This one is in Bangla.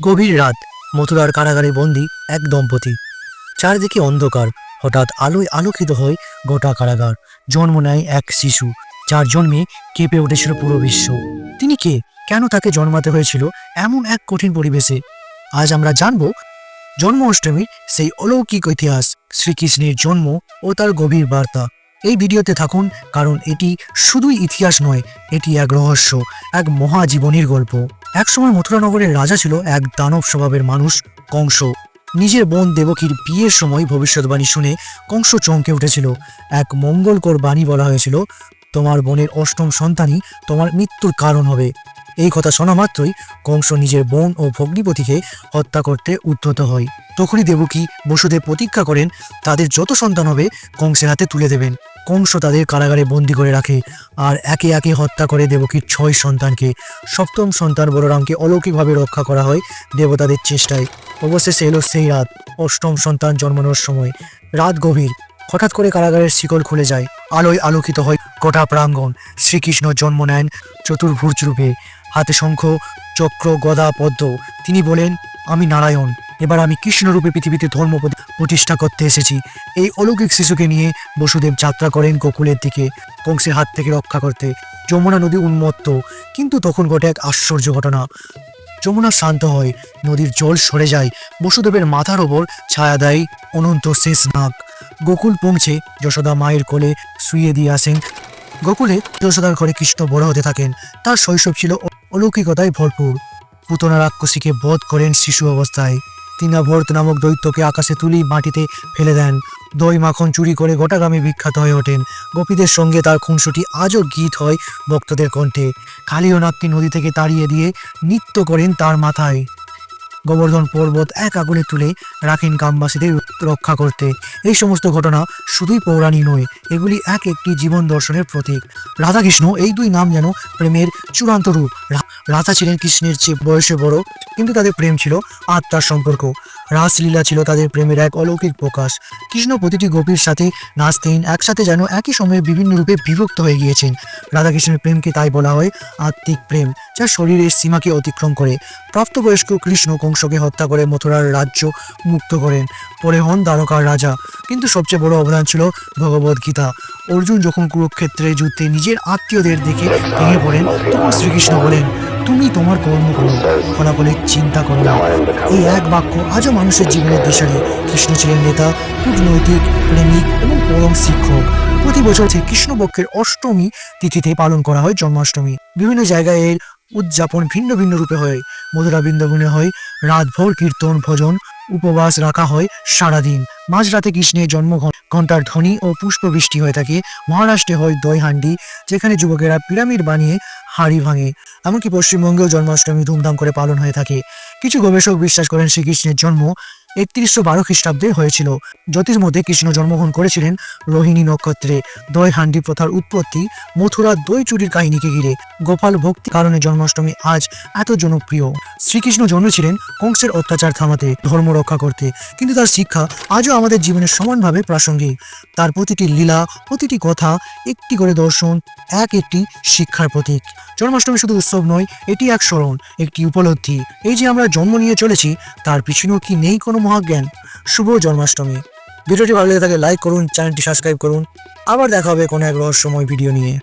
গভীর রাত, মথুরার কারাগারে বন্দি এক দম্পতি। চারদিকে অন্ধকার, হঠাৎ আলোয় আলোকিত হয় গোটা কারাগার। জন্ম নেয় এক শিশু, যার জন্মে কেঁপে উঠেছিল পুরো বিশ্ব। তিনি কে? কেন তাকে জন্মাতে হয়েছিল এমন এক কঠিন পরিবেশে? আজ আমরা জানব জন্ম অষ্টমীর সেই অলৌকিক ইতিহাস, শ্রীকৃষ্ণের জন্ম ও তার গভীর বার্তা। এই ভিডিওতে থাকুন, কারণ এটি শুধুই ইতিহাস নয়, এটি এক রহস্য, এক মহাজীবনীর গল্প। একসময় মথুরা নগরের রাজা ছিল এক দানব স্বভাবের মানুষ, কংস। নিজের বোন দেবকীর বিয়ের সময় ভবিষ্যৎবাণী শুনে কংস চমকে উঠেছিল। এক মঙ্গলকর বাণী বলা হয়েছিল, তোমার বোনের অষ্টম সন্তানই তোমার মৃত্যুর কারণ হবে। এই কথা শোনা মাত্রই কংস নিজের বোন ও ভগ্নিপতিকে হত্যা করতে উদ্যত হয়। তখনই দেবকী বসুদেব প্রতিজ্ঞা করেন, তাদের যত সন্তান হবে কংসের হাতে তুলে দেবেন। কংস তাদের কারাগারে বন্দি করে রাখে আর একে একে হত্যা করে দেবকীর ছয় সন্তানকে। সপ্তম সন্তান বলরামকে অলৌকিকভাবে রক্ষা করা হয় দেবতাদের চেষ্টায়। অবশেষে এলো সেই রাত, অষ্টম সন্তান জন্মানোর সময়। রাত গভীর, হঠাৎ করে কারাগারের শিকল খুলে যায়। আলোয় আলোকিত হয় গোটা প্রাঙ্গণ। শ্রীকৃষ্ণ জন্ম নেন চতুর্ভুজ রূপে। হাতে শঙ্খ, চক্র, গদা, পদ্ম। তিনি বলেন, আমি নারায়ণ। এবার আমি কৃষ্ণরূপে পৃথিবীতে ধর্ম প্রতিষ্ঠা করতে এসেছি। এই অলৌকিক শিশুকে নিয়ে বসুদেব যাত্রা করেন গোকুলের দিকে, কংসের হাত থেকে রক্ষা করতে। যমুনা নদী উন্মত্ত, কিন্তু তখন ঘটে এক আশ্চর্য ঘটনা। যমুনা শান্ত হয়, নদীর জল সরে যায়, বসুদেবের মাথার ওপর ছায়া দেয় অনন্ত শেষ নাগ। গোকুল পৌঁছে যশোদা মায়ের কোলে শুয়ে দিয়ে আসেন। গোকুলে যশোদার ঘরে কৃষ্ণ বড় হতে থাকেন। তার শৈশব ছিল অলৌকিকতায় ভরপুর। পুতনা রাক্ষসীকে বধ করেন শিশু অবস্থায়। তিনাভর্ত নামক দৈত্যকে আকাশে তুলি মাটিতে ফেলে দেন। দই মাখন চুরি করে গোটা গ্রামে বিখ্যাত হয়ে ওঠেন। গোপীদের সঙ্গে তার খুনসুটি আজও গীত হয় ভক্তদের কণ্ঠে। কালীয়নাথকে নদী থেকে তাড়িয়ে দিয়ে নৃত্য করেন তার মাথায়। গোবর্ধন পর্বত এক আগুনে তুলে রাখেন গ্রামবাসীদের রক্ষা করতে। এই সমস্ত ঘটনা শুধুই পৌরাণিক নয়, এগুলি এক একটি জীবন দর্শনের প্রতীক। রাধাকৃষ্ণ এই দুই নাম যেন প্রেমের চূড়ান্ত রূপ। রাধা ছিলেন কৃষ্ণের চেয়ে বয়সে বড়, কিন্তু তাদের প্রেম ছিল আত্মার সম্পর্ক। রাসলীলা ছিল তাদের প্রেমের এক অলৌকিক প্রকাশ। কৃষ্ণ প্রতিটি গোপীর সাথে নাচতেন, একসাথে যেন একই সময়ে বিভিন্ন রূপে বিভক্ত হয়ে গিয়েছেন। রাধাকৃষ্ণের প্রেমকে তাই বলা হয় আত্মিক প্রেম, যা শরীরের সীমাকে অতিক্রম করে। প্রাপ্তবয়স্ক কৃষ্ণ কংসকে হত্যা করে মথুরার রাজ্য মুক্ত করেন। পরে হন দ্বারকার রাজা। কিন্তু সবচেয়ে বড় অবদান ছিল ভগবদ গীতা। অর্জুন যখন কুরুক্ষেত্রে যুদ্ধে নিজের আত্মীয়দের দেখে ভেঙে পড়েন, তখন শ্রীকৃষ্ণ বলেন তুমি তোমার কর্ম করো ফলাফলের চিন্তা করো না। এই এক বাক্য আজও মানুষের জীবনের দিশারি কৃষ্ণ ছিলেন নেতা কূটনৈতিক প্রেমিক এবং পরম শিক্ষক। প্রতি বছর কৃষ্ণপক্ষের অষ্টমী তিথিতে পালন করা হয় জন্মাষ্টমী। বিভিন্ন জায়গায় এর উদযাপন ভিন্ন ভিন্ন রূপে হয়। মধুরা বৃন্দাবনে হয়, রাতভর কীর্তন ভজন, উপবাস রাখা হয় সারাদিন। মাঝরাতে কৃষ্ণের জন্ম ঘণ্টার ধ্বনি ও পুষ্প বৃষ্টি হয়ে থাকে। মহারাষ্ট্রে হয় দই হান্ডি যেখানে যুবকেরা পিরামিড বানিয়ে হাড়ি ভাঙে। এমনকি পশ্চিমবঙ্গেও জন্মাষ্টমী ধুমধাম করে পালন হয়ে থাকে। কিছু গবেষক বিশ্বাস করেন শ্রীকৃষ্ণের জন্ম একত্রিশশো বারো খ্রিস্টাব্দে হয়েছিল। জ্যোতির মধ্যে কৃষ্ণ জন্মগ্রহণ করেছিলেন রোহিণী নক্ষত্রে। দই হান্ডি প্রথার উৎপত্তি মথুরার দই চুরির কাহিনীকে ঘিরে গোপাল ভক্তি কারণে জন্মাষ্টমী আজ এত জনপ্রিয়। শ্রীকৃষ্ণ জন্মেছিলেন কংসের অত্যাচার থামাতে, ধর্ম রক্ষা করতে। কিন্তু তার শিক্ষা আজও আমাদের জীবনে সমানভাবে প্রাসঙ্গিক। তার প্রতিটি লীলা, প্রতিটি কথা, একটি করে দর্শন, এক একটি শিক্ষার প্রতীক। জন্মাষ্টমী শুধু উৎসব নয়, এটি এক স্মরণ, একটি উপলব্ধি। এই যে আমরা জন্ম নিয়ে চলেছি, তার পিছনেও কি নেই কোনো মহাজ্ঞান। শুভ জন্মাষ্টমী। ভিডিওটি ভালো লেগে থাকে লাইক করুন, চ্যানেলটি সাবস্ক্রাইব করুন। আবার দেখা হবে কোনো এক রহস্যময় ভিডিও নিয়ে।